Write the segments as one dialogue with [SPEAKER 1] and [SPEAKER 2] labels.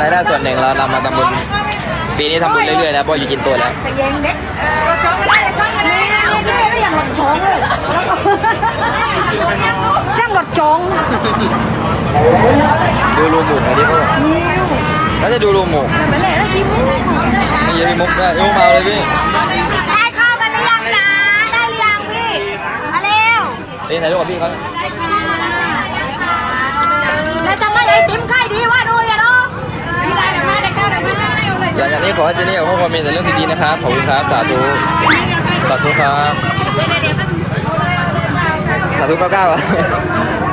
[SPEAKER 1] รายได้ส่วนหนึ่งเรานำมาทำบุญปีนี้ทำบุญเรื่อยๆแล้วเพราะอยู่จินตัวแล้ว
[SPEAKER 2] ไปเย็นเด็กรถช้องก็ได้รถช้องก็ได้นี่นี่นี่อย่างรถช้องเลยช่างรถช้อง
[SPEAKER 1] ดูรูหมูไงที่เขาบอกแล้วจะดูรูหมู
[SPEAKER 2] เหมือนเลยแล้วยิ้ม
[SPEAKER 1] ไม่เยอะพี่มุกได้พี่มุกมาเลยพี่
[SPEAKER 2] ได้ข้าวกันหรือยังนะได้หรือยังพี่มาเร็ว
[SPEAKER 1] นี่ถ่ายรูปกับพี่เขา
[SPEAKER 2] แล้วจะไม่ไอติมใครดีวะดูอย่าดูได้เดี๋ยวมาได้ข้าวเดี๋ยวมาได้เลย
[SPEAKER 1] หลังจากนี้ขอให้เจนี่กับครอบครัวมีแต่เรื่องดีๆนะครับ ขอบคุณครับ สาธุ สาธุครับ สาธุเก้าเก้าอะ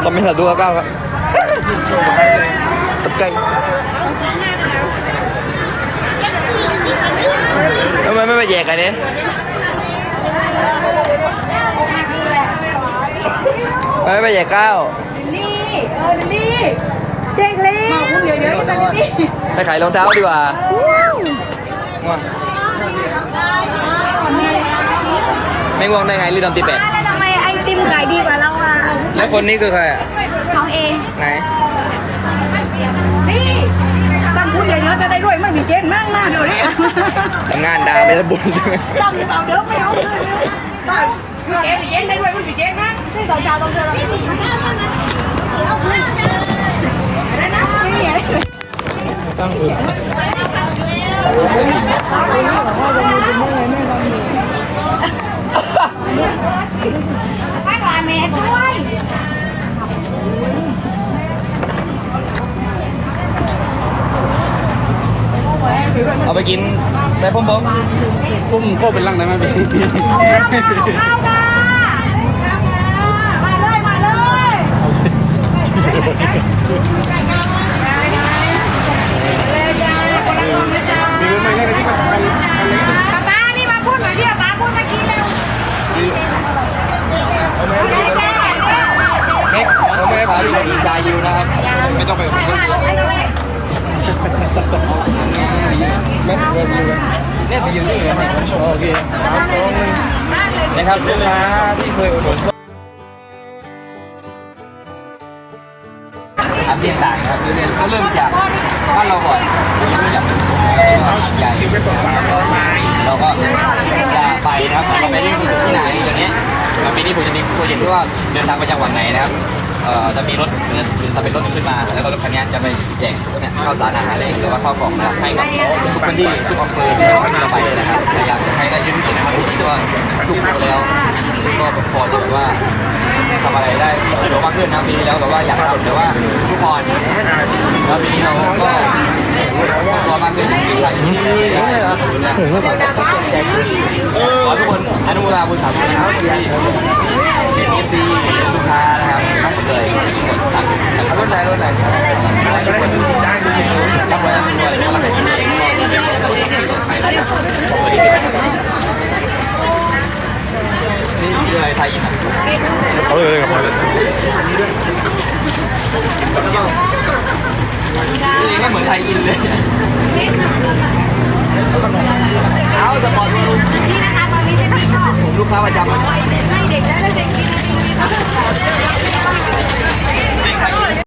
[SPEAKER 1] คอมเมนต์สาธุเก้าเก้าครับตกใจทำไมไม่ไปแยกกันเนี่ยทำไมไม่ไปแยกเก้า
[SPEAKER 2] นี่ เออนี่ เจ๊งเลยมาคุณเดี๋ยวเดี๋ยวจะนี่
[SPEAKER 1] ไปขายรองเท้าดีกว่าง่วงไม่ง่วงได้ไงรีดนตีแปด
[SPEAKER 2] แล้วทำไมไอติมขายดีกว่าเราอะ
[SPEAKER 1] แล้วคนนี้คือใครอะ
[SPEAKER 2] เขาเอง
[SPEAKER 1] ไหน
[SPEAKER 2] นี่ตำคุณเดี๋ยวเดี๋ยวจะได้รวยมันมีเจ๊งมากมากเดี๋ยวนี้
[SPEAKER 1] ทำงานดาไปแล้วบุญ
[SPEAKER 2] ตำเต่าเดี๋ยวไม่เอาเลยมีเจ๊งมีเจ๊งได้รวยมันมีเจ๊งนะนี่ต่อเจ้าต้องเจอเรา
[SPEAKER 1] ตั้งอึ
[SPEAKER 2] ไม่หวานแม่ด้วย
[SPEAKER 1] เอาไปกินในพุ่มผม
[SPEAKER 3] ผมก็เป็นร่างได้ไหมพี่
[SPEAKER 2] ข้าวค่ะมาเลยมาเลยป้านี่มาพูดหน่อยที่ป้าพูดเมื่อกี้เร็ว
[SPEAKER 1] เม็กเขาไม่ได้พาไปกินชายูนะครับไม่ต้องไปกับผมก็ได้แม็กเวทีเนี่ยไปยืนนี่เลยโอเคนะครับลูกค้าที่เคยอุดหนุนอันเรียนต่างครับเรียนก็เริ่มจากบ้านเราก่อนเริ่มจากใหญ่เราก็จะไปนะครับเราไปเล่นที่ไหนอย่างเงี้ยปีนี้ผมจะมีโปรเจกต์ที่ว่าเดินทางไปจังหวัดไหนนะครับ เอ่อจะมีรถเงินคือทำเป็นรถขึ้นมา แล้วก็รถคันนี้จะไปแจกเนี่ยข้าวสารอาหารอะไรหรือว่าข้าวกล่องนะครับให้กับทุกพื้นที่ทุกอำเภอที่เราไปนะครับพยายามจะให้ได้เยอะที่สุดนะครับที่นี่ก็ทุกคนแล้วก็พอที่แบบว่าทำอะไรได้สะดวกมากขึ้นนะปีที่แล้วแบบว่าอยากทำแต่ว่าทุกคนแล้วปีนี้เราก็พอมากขึ้นหลายที่ขอทุกคนอนุโมทนาบุญสาธุนะครับที่เป็นเอฟซีลูกค้านะครับทั้งหมดเลยกดสั่ง รถไหนรถไหนทุกคนรับไว้ด้วยแล้วก็นี่คือะไรไทยอิน
[SPEAKER 3] เอาเลยกับพอเลย
[SPEAKER 1] นี่ก็เหมือนไทยอินเลย เอาสปอร์ต
[SPEAKER 2] นี่นะคะตอนนี้ที่ชอบ
[SPEAKER 1] ผมลูกค้าประจำเลย
[SPEAKER 2] ให้เด็กและเด็กกิน